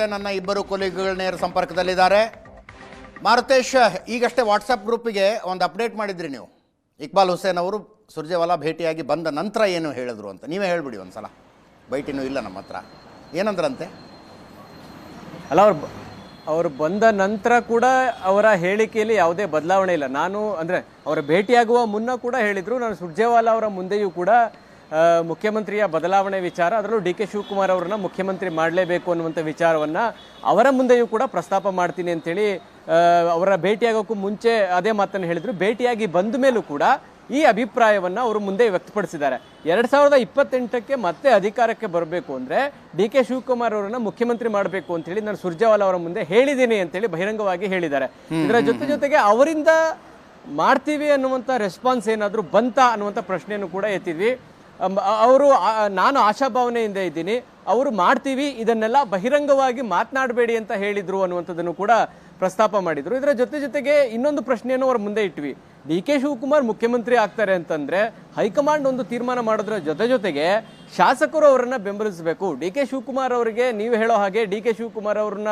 ಜೊತೆ ನನ್ನ ಇಬ್ಬರು ಕೊಲೀಗ್ಗಳು ನೇರ ಸಂಪರ್ಕದಲ್ಲಿದ್ದಾರೆ. ಮಾರುತೇಶ್, ಈಗಷ್ಟೇ ವಾಟ್ಸಪ್ ಗ್ರೂಪಿಗೆ ಒಂದು ಅಪ್ಡೇಟ್ ಮಾಡಿದ್ರಿ ನೀವು. ಇಕ್ಬಾಲ್ ಹುಸೇನ್ ಅವರು ಸುರ್ಜೇವಾಲಾ ಭೇಟಿಯಾಗಿ ಬಂದ ನಂತರ ಏನು ಹೇಳಿದ್ರು ಅಂತ. ನೀವೇ ಹೇಳ್ಬಿಡಿ ಒಂದು ಸಲ ಇಲ್ಲ ನಮ್ಮ ಹತ್ರ. ಏನಂದ್ರಂತೆ? ಅಲ್ಲ, ಅವ್ರು ಅವರು ಬಂದ ನಂತರ ಕೂಡ ಅವರ ಹೇಳಿಕೆಯಲ್ಲಿ ಯಾವುದೇ ಬದಲಾವಣೆ ಇಲ್ಲ. ನಾನು ಅಂದರೆ, ಅವರ ಭೇಟಿಯಾಗುವ ಮುನ್ನ ಕೂಡ ಹೇಳಿದರು. ನಾನು ಸುರ್ಜೇವಾಲಾ ಅವರ ಮುಂದೆಯೂ ಕೂಡ ಮುಖ್ಯಮಂತ್ರಿಯ ಬದಲಾವಣೆ ವಿಚಾರ ಅದರಲ್ಲೂ ಡಿ ಕೆ ಶಿವಕುಮಾರ್ ಅವರನ್ನ ಮುಖ್ಯಮಂತ್ರಿ ಮಾಡಲೇಬೇಕು ಅನ್ನುವಂಥ ವಿಚಾರವನ್ನು ಅವರ ಮುಂದೆಯೂ ಕೂಡ ಪ್ರಸ್ತಾಪ ಮಾಡ್ತೀನಿ ಅಂತೇಳಿ ಅವರ ಭೇಟಿಯಾಗೋಕ್ಕೂ ಮುಂಚೆ ಅದೇ ಮಾತನ್ನು ಹೇಳಿದರು. ಭೇಟಿಯಾಗಿ ಬಂದ ಮೇಲೂ ಕೂಡ ಈ ಅಭಿಪ್ರಾಯವನ್ನು ಅವರು ಮುಂದೆ ವ್ಯಕ್ತಪಡಿಸಿದ್ದಾರೆ. ಎರಡ್ ಸಾವಿರದ ಇಪ್ಪತ್ತೆಂಟಕ್ಕೆ ಮತ್ತೆ ಅಧಿಕಾರಕ್ಕೆ ಬರಬೇಕು ಅಂದ್ರೆ ಡಿ ಕೆ ಶಿವಕುಮಾರ್ ಅವರನ್ನು ಮುಖ್ಯಮಂತ್ರಿ ಮಾಡಬೇಕು ಅಂತ ಹೇಳಿ ನಾನು ಸುರ್ಜೇವಾಲಾ ಅವರ ಮುಂದೆ ಹೇಳಿದ್ದೀನಿ ಅಂತೇಳಿ ಬಹಿರಂಗವಾಗಿ ಹೇಳಿದ್ದಾರೆ. ಇದರ ಜೊತೆ ಜೊತೆಗೆ ಅವರಿಂದ ಮಾಡ್ತೀವಿ ಅನ್ನುವಂಥ ರೆಸ್ಪಾನ್ಸ್ ಏನಾದರೂ ಬಂತ ಅನ್ನುವಂಥ ಪ್ರಶ್ನೆಯನ್ನು ಕೂಡ ಎತ್ತಿದ್ವಿ. ಅವರು ನಾನು ಆಶಾಭಾವನೆಯಿಂದ ಇದ್ದೀನಿ. ಅವರು ಮಾಡ್ತೀವಿ ಇದನ್ನೆಲ್ಲ ಬಹಿರಂಗವಾಗಿ ಮಾತನಾಡಬೇಡಿ ಅಂತ ಹೇಳಿದ್ರು ಅನ್ನುವಂಥದ್ದನ್ನು ಕೂಡ ಪ್ರಸ್ತಾಪ ಮಾಡಿದ್ರು. ಇದರ ಜೊತೆ ಜೊತೆಗೆ ಇನ್ನೊಂದು ಪ್ರಶ್ನೆಯನ್ನು ಅವರು ಮುಂದೆ ಇಟ್ವಿ. ಡಿ ಕೆ ಶಿವಕುಮಾರ್ ಮುಖ್ಯಮಂತ್ರಿ ಆಗ್ತಾರೆ ಅಂತಂದ್ರೆ ಹೈಕಮಾಂಡ್ ಒಂದು ತೀರ್ಮಾನ ಮಾಡೋದ್ರ ಜೊತೆ ಜೊತೆಗೆ ಶಾಸಕರು ಅವರನ್ನ ಬೆಂಬಲಿಸಬೇಕು. ಡಿ ಕೆ ಶಿವಕುಮಾರ್ ಅವರಿಗೆ ನೀವು ಹೇಳೋ ಹಾಗೆ ಡಿ ಕೆ ಶಿವಕುಮಾರ್ ಅವ್ರನ್ನ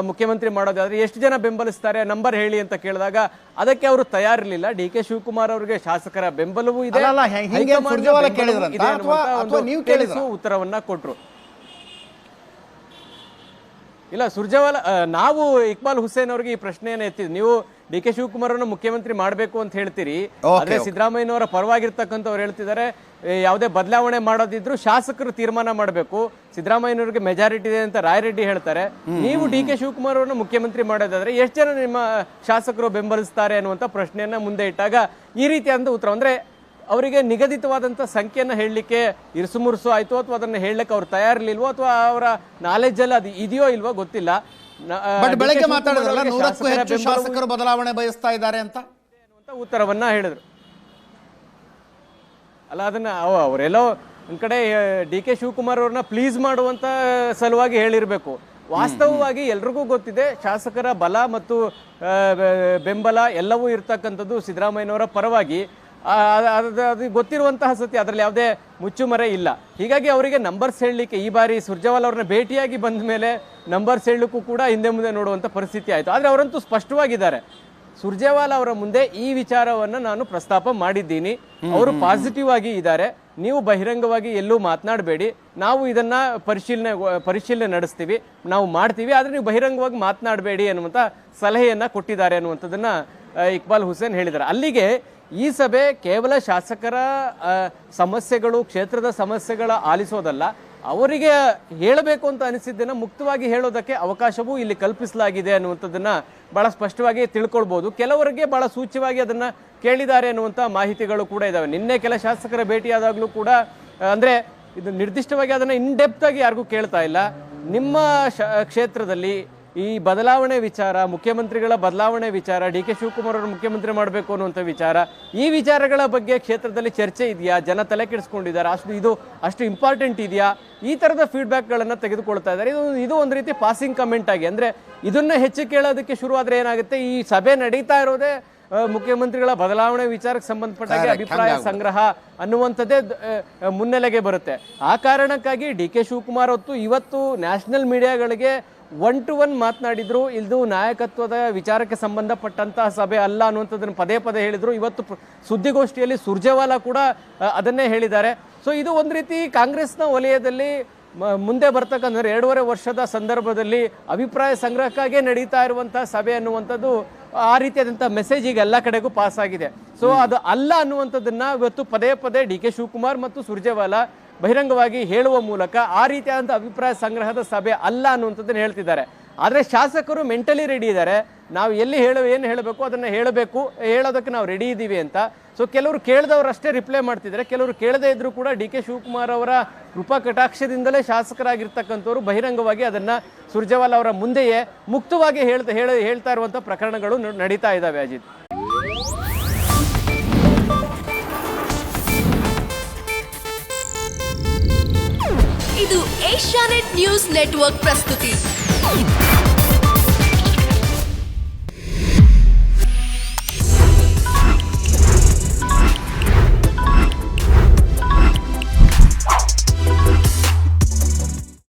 ಮುಖ್ಯಮಂತ್ರಿ ಮಾಡೋದಾದ್ರೆ ಎಷ್ಟು ಜನ ಬೆಂಬಲಿಸ್ತಾರೆ ನಂಬರ್ ಹೇಳಿ ಅಂತ ಕೇಳಿದಾಗ ಅದಕ್ಕೆ ಅವರು ತಯಾರಿರಲಿಲ್ಲ. ಡಿ ಕೆ ಶಿವಕುಮಾರ್ ಅವರಿಗೆ ಶಾಸಕರ ಬೆಂಬಲವೂ ಇದೆ. ಉತ್ತರವನ್ನ ಅಲ್ಲ, ಹೆ- ಹಿಂಗೆ ಹೈಕಮಾಂಡ್ನ ಸುರ್ಜೇವಾಲಾ ಬೆಂಬಲವೂ ಕೇಳಿದ್ರಂತ ಇದೆ ಅಥವಾ- ಅನ್ನುವಂಥ ಅಥವಾ ಒಂದು ನೀವು ಕೇಳಿದ್ರಾ? ತಿಳಿಸುವ ಉತ್ತರವನ್ನ ಕೊಟ್ರು ಇಲ್ಲ ಸುರ್ಜೇವಾಲ ನಾವು ಇಕ್ಬಾಲ್ ಹುಸೇನ್ ಅವರಿಗೆ ಈ ಪ್ರಶ್ನೆಯನ್ನ ಎತ್ತಿದ್ವಿ ನೀವು ಡಿ ಕೆ ಶಿವಕುಮಾರ್ ಅವರನ್ನ ಮುಖ್ಯಮಂತ್ರಿ ಮಾಡಬೇಕು ಅಂತ ಹೇಳ್ತೀರಿ. ಆದ್ರೆ. ಸಿದ್ದರಾಮಯ್ಯನವರ ಪರವಾಗಿರ್ತಕ್ಕಂಥವ್ರು ಹೇಳ್ತಿದ್ದಾರೆ ಯಾವುದೇ ಬದಲಾವಣೆ ಮಾಡೋದಿದ್ರು ಶಾಸಕರು ತೀರ್ಮಾನ ಮಾಡಬೇಕು. ಸಿದ್ದರಾಮಯ್ಯನವರಿಗೆ ಮೆಜಾರಿಟಿ ಇದೆ ಅಂತ ರಾಯರೆಡ್ಡಿ ಹೇಳ್ತಾರೆ. ನೀವು ಡಿ ಕೆ ಶಿವಕುಮಾರ್ ಅವರನ್ನು ಮುಖ್ಯಮಂತ್ರಿ ಮಾಡೋದಾದ್ರೆ ಎಷ್ಟು ಜನ ನಿಮ್ಮ ಶಾಸಕರು ಬೆಂಬಲಿಸ್ತಾರೆ ಅನ್ನುವಂಥ ಪ್ರಶ್ನೆಯನ್ನ ಮುಂದೆ ಇಟ್ಟಾಗ ಈ ರೀತಿಯಾದಂಥ ಉತ್ತರ. ಅಂದ್ರೆ ಅವರಿಗೆ ನಿಗದಿತವಾದಂಥ ಸಂಖ್ಯೆಯನ್ನು ಹೇಳಲಿಕ್ಕೆ ಇರುಸುಮುರುಸು ಆಯಿತು ಅಥವಾ ಅದನ್ನು ಹೇಳಲಿಕ್ಕೆ ಅವ್ರು ತಯಾರಿರ್ಲಿಲ್ವೋ ಅಥವಾ ಅವರ ನಾಲೆಜಲ್ಲಿ ಅದು ಇದೆಯೋ ಇಲ್ವೋ ಗೊತ್ತಿಲ್ಲ. ಬಟ್ ಬೆಳಗ್ಗೆ ಮಾತಾಡಿದ್ರಲ್ಲ ನೂರಕ್ಕೂ ಹೆಚ್ಚು ಶಾಸಕರು ಬದಲಾವಣೆ ಬಯಸ್ತಾ ಇದ್ದಾರೆ ಅಂತ? ಉತ್ತರವನ್ನ ಹೇಳಿದ್ರು. ಅಲ್ಲ ಅದನ್ನ ಅವ- ಅವರೆಲ್ಲೋ ಒಂದ್ ಕಡೆ ಡಿ ಕೆ ಶಿವಕುಮಾರ್ ಅವ್ರನ್ನ ಪ್ಲೀಸ್ ಮಾಡುವಂತ ಸಲುವಾಗಿ ಹೇಳಿರ್ಬೇಕು. ವಾಸ್ತವವಾಗಿ ಎಲ್ರಿಗೂ ಗೊತ್ತಿದೆ ಶಾಸಕರ ಬಲ ಮತ್ತು ಬೆಂಬಲ ಎಲ್ಲವೂ ಇರ್ತಕ್ಕಂಥದ್ದು ಸಿದ್ದರಾಮಯ್ಯನವರ ಪರವಾಗಿ. ಅದ್- ಅದ್- ಗೊತ್ತಿರುವಂತಹ ಸತ್ಯ. ಅದರಲ್ಲಿ ಯಾವುದೇ ಮುಚ್ಚುಮರೆ ಇಲ್ಲ. ಹೀಗಾಗಿ ಅವರಿಗೆ ನಂಬರ್ಸ್ ಹೇಳಲಿಕ್ಕೆ ಈ ಬಾರಿ ಸುರ್ಜೇವಾಲ್ ಅವ್ರನ್ನ ಭೇಟಿಯಾಗಿ ಬಂದ ಮೇಲೆ ನಂಬರ್ಸ್ ಹೇಳಲಿಕ್ಕೂ ಕೂಡ ಹಿಂದೆ ಮುಂದೆ ನೋಡುವಂಥ ಪರಿಸ್ಥಿತಿ ಆಯಿತು. ಆದರೆ ಅವರಂತೂ ಸ್ಪಷ್ಟವಾಗಿದ್ದಾರೆ. ಸುರ್ಜೇವಾಲ್ ಅವರ ಮುಂದೆ ಈ ವಿಚಾರವನ್ನ ನಾನು ಪ್ರಸ್ತಾಪ ಮಾಡಿದ್ದೀನಿ. ಅವರು ಪಾಸಿಟಿವ್ ಆಗಿ ಇದ್ದಾರೆ. ನೀವು ಬಹಿರಂಗವಾಗಿ ಎಲ್ಲೂ ಮಾತನಾಡಬೇಡಿ. ನಾವು ಇದನ್ನ ಪರಿಶೀಲನೆ ಪರಿಶೀಲನೆ ನಡೆಸ್ತೀವಿ. ನಾವು ಮಾಡ್ತೀವಿ. ಆದ್ರೆ ನೀವು ಬಹಿರಂಗವಾಗಿ ಮಾತನಾಡಬೇಡಿ ಅನ್ನುವಂಥ ಸಲಹೆಯನ್ನು ಕೊಟ್ಟಿದ್ದಾರೆ ಅನ್ನುವಂಥದ್ದನ್ನು ಇಕ್ಬಾಲ್ ಹುಸೇನ್ ಹೇಳಿದ್ದಾರೆ. ಅಲ್ಲಿಗೆ ಈ ಸಭೆ ಕೇವಲ ಶಾಸಕರ ಸಮಸ್ಯೆಗಳು, ಕ್ಷೇತ್ರದ ಸಮಸ್ಯೆಗಳ ಆಲಿಸೋದಲ್ಲ. ಅವರಿಗೆ ಹೇಳಬೇಕು ಅಂತ ಅನಿಸಿದ್ದನ್ನು ಮುಕ್ತವಾಗಿ ಹೇಳೋದಕ್ಕೆ ಅವಕಾಶವೂ ಇಲ್ಲಿ ಕಲ್ಪಿಸಲಾಗಿದೆ ಅನ್ನುವಂಥದ್ದನ್ನು ಬಹಳ ಸ್ಪಷ್ಟವಾಗಿ ತಿಳ್ಕೊಳ್ಬೋದು. ಕೆಲವರಿಗೆ ಬಹಳ ಸೂಚ್ಯವಾಗಿ ಅದನ್ನು ಕೇಳಿದ್ದಾರೆ ಅನ್ನುವಂಥ ಮಾಹಿತಿಗಳು ಕೂಡ ಇದ್ದಾವೆ ನಿನ್ನೆ ಕೆಲ ಶಾಸಕರ ಭೇಟಿಯಾದಾಗಲೂ ಕೂಡ, ಅಂದರೆ ಇದು ನಿರ್ದಿಷ್ಟವಾಗಿ ಅದನ್ನು ಇನ್ ಡೆಪ್ತಾಗಿ ಯಾರಿಗೂ ಕೇಳ್ತಾ ಇಲ್ಲ. ನಿಮ್ಮ ಕ್ಷೇತ್ರದಲ್ಲಿ ಈ ಬದಲಾವಣೆ ವಿಚಾರ, ಮುಖ್ಯಮಂತ್ರಿಗಳ ಬದಲಾವಣೆ ವಿಚಾರ, ಡಿ ಕೆ ಶಿವಕುಮಾರ್ ಅವರು ಮುಖ್ಯಮಂತ್ರಿ ಮಾಡಬೇಕು ಅನ್ನುವಂಥ ವಿಚಾರ, ಈ ವಿಚಾರಗಳ ಬಗ್ಗೆ ಕ್ಷೇತ್ರದಲ್ಲಿ ಚರ್ಚೆ ಇದೆಯಾ? ಜನ ತಲೆ ಕೆಡಿಸ್ಕೊಂಡಿದ್ದಾರೆ. ಅಷ್ಟು ಇದು ಅಷ್ಟು ಇಂಪಾರ್ಟೆಂಟ್ ಇದೆಯಾ? ಈ ಥರದ ಫೀಡ್ಬ್ಯಾಕ್ಗಳನ್ನು ತೆಗೆದುಕೊಳ್ತಾ ಇದ್ದಾರೆ. ಇದು ಇದು ಒಂದು ರೀತಿ ಪಾಸಿಂಗ್ ಕಮೆಂಟ್ ಆಗಿ, ಅಂದರೆ ಇದನ್ನು ಹೆಚ್ಚು ಕೇಳೋದಕ್ಕೆ ಶುರುವಾದರೆ ಏನಾಗುತ್ತೆ? ಈ ಸಭೆ ನಡೀತಾ ಇರೋದೇ ಮುಖ್ಯಮಂತ್ರಿಗಳ ಬದಲಾವಣೆ ವಿಚಾರಕ್ಕೆ ಸಂಬಂಧಪಟ್ಟ ಅಭಿಪ್ರಾಯ ಸಂಗ್ರಹ ಅನ್ನುವಂಥದ್ದೇ ಮುನ್ನೆಲೆಗೆ ಬರುತ್ತೆ. ಆ ಕಾರಣಕ್ಕಾಗಿ ಡಿ ಕೆ ಶಿವಕುಮಾರ್ ಹೊತ್ತು ಇವತ್ತು ನ್ಯಾಷನಲ್ ಮೀಡಿಯಾಗಳಿಗೆ ಒನ್ ಟು ಒನ್ ಮಾತನಾಡಿದ್ರು ಇದು ನಾಯಕತ್ವದ ವಿಚಾರಕ್ಕೆ ಸಂಬಂಧಪಟ್ಟಂತಹ ಸಭೆ ಅಲ್ಲ ಅನ್ನುವಂಥದ್ದನ್ನು ಪದೇ ಪದೇ ಹೇಳಿದ್ರು. ಇವತ್ತು ಸುದ್ದಿಗೋಷ್ಠಿಯಲ್ಲಿ ಸುರ್ಜೇವಾಲಾ ಕೂಡ ಅದನ್ನೇ ಹೇಳಿದ್ದಾರೆ. ಸೊ ಇದು ಒಂದು ರೀತಿ ಕಾಂಗ್ರೆಸ್ನ ವಲಯದಲ್ಲಿ ಮುಂದೆ ಬರ್ತಕ್ಕಂಥ ಎರಡೂವರೆ ವರ್ಷದ ಸಂದರ್ಭದಲ್ಲಿ ಅಭಿಪ್ರಾಯ ಸಂಗ್ರಹಕ್ಕಾಗಿ ನಡೀತಾ ಇರುವಂತಹ ಸಭೆ ಅನ್ನುವಂಥದ್ದು ಆ ರೀತಿಯಾದಂಥ ಮೆಸೇಜ್ ಈಗ ಎಲ್ಲ ಕಡೆಗೂ ಪಾಸ್ ಆಗಿದೆ. ಸೊ ಅದು ಅಲ್ಲ ಅನ್ನುವಂಥದ್ದನ್ನ ಇವತ್ತು ಪದೇ ಪದೇ ಡಿ ಕೆ ಶಿವಕುಮಾರ್ ಮತ್ತು ಸುರ್ಜೇವಾಲಾ ಬಹಿರಂಗವಾಗಿ ಹೇಳುವ ಮೂಲಕ ಆ ರೀತಿಯಾದಂಥ ಅಭಿಪ್ರಾಯ ಸಂಗ್ರಹದ ಸಭೆ ಅಲ್ಲ ಅನ್ನುವಂಥದ್ದನ್ನು ಹೇಳ್ತಿದ್ದಾರೆ. ಆದರೆ ಶಾಸಕರು ಮೆಂಟಲಿ ರೆಡಿ ಇದ್ದಾರೆ. ನಾವು ಎಲ್ಲಿ ಹೇಳ ಏನು ಹೇಳಬೇಕು ಅದನ್ನು ಹೇಳಬೇಕು, ಹೇಳೋದಕ್ಕೆ ನಾವು ರೆಡಿ ಇದ್ದೀವಿ ಅಂತ. ಸೊ ಕೆಲವರು ಕೇಳಿದವರು ಅಷ್ಟೇ ರಿಪ್ಲೈ ಮಾಡ್ತಿದ್ದಾರೆ ಕೆಲವರು ಕೇಳದೇ ಇದ್ದರೂ ಕೂಡ ಡಿ ಕೆ ಶಿವಕುಮಾರ್ ಅವರ ಕೃಪಾ ಕಟಾಕ್ಷದಿಂದಲೇ ಶಾಸಕರಾಗಿರ್ತಕ್ಕಂಥವ್ರು ಬಹಿರಂಗವಾಗಿ ಅದನ್ನು ಸುರ್ಜೇವಾಲ್ ಅವರ ಮುಂದೆಯೇ ಮುಕ್ತವಾಗಿ ಹೇಳ್ತಾ, ಹೇಳ, ಹೇಳ್ತಾ ಇರುವಂಥ ಪ್ರಕರಣಗಳು ನಡೀತಾ ಇದ್ದಾವೆ ಅಜಿತ್. ಇದು ಏಷ್ಯಾನೆಟ್ ನ್ಯೂಸ್ ನೆಟ್ವರ್ಕ್ ಪ್ರಸ್ತುತಿ.